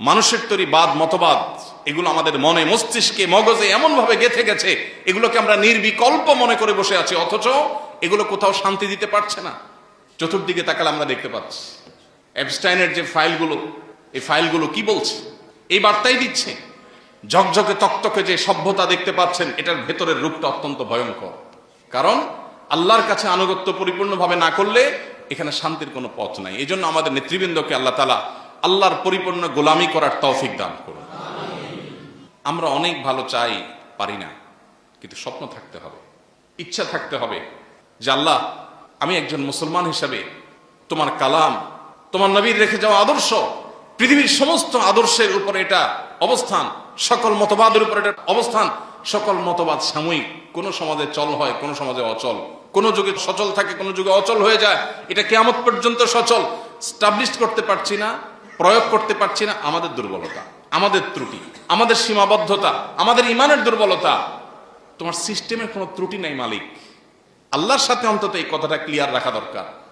মানুষের তৈরি বাদ, মতবাদ, এগুলো আমাদের মনে মস্তিষ্কে, মগজে এমন ভাবে গেথে গেছে, এগুলোকে আমরা নির্বিকল্প মনে করে বসে আছি, অথচ এগুলো কোথাও শান্তি দিতে পারছে না। চতুর্দিকে তাকালে আমরা দেখতে পাচ্ছি। অ্যাবস্টাইনের যে ফাইলগুলো, এই ফাইলগুলো কি বলছে? এই বার্তাই দিচ্ছে। ঝকঝকে, তকতকে যে সভ্যতা দেখতে পাচ্ছেন, এটার ভেতরের রূপটা অত্যন্ত ভয়ঙ্কর। কারণ আল্লাহর কাছে আনুগত্য পরিপূর্ণভাবে না করলে এখানে শান্তির কোনো পথ নাই। এই জন্য আমাদের নেতৃবৃন্দকে আল্লাহ তালা আল্লাহর পরিপূর্ণ গোলামি করার তৌফিক দান করুন। আমরা অনেক ভালো চাই, পারি না, কিন্তু স্বপ্ন থাকতে হবে, ইচ্ছা থাকতে হবে যে আল্লাহ, আমি একজন মুসলমান হিসাবে তোমার কালাম, তোমার নবীর রেখে যাওয়া আদর্শ, পৃথিবীর সমস্ত আদর্শের উপরে এটা অবস্থান, সকল মতবাদের উপরে এটা অবস্থান, সকল মতবাদ সাময়িক, কোন সমাজে চল হয়, কোন সমাজে অচল, কোন যুগে সচল থাকে, কোন যুগে অচল হয়ে যায়, এটা কেমন পর্যন্ত সচল স্টাবলিশ করতে পারছি না প্রয়োগ করতে পারছি না, আমাদের দুর্বলতা, আমাদের ত্রুটি, আমাদের সীমাবদ্ধতা, আমাদের ইমানের দুর্বলতা। তোমার সিস্টেমের কোনো ত্রুটি নাই মালিক। আল্লাহর সাথে অন্তত এই কথাটা ক্লিয়ার রাখা দরকার।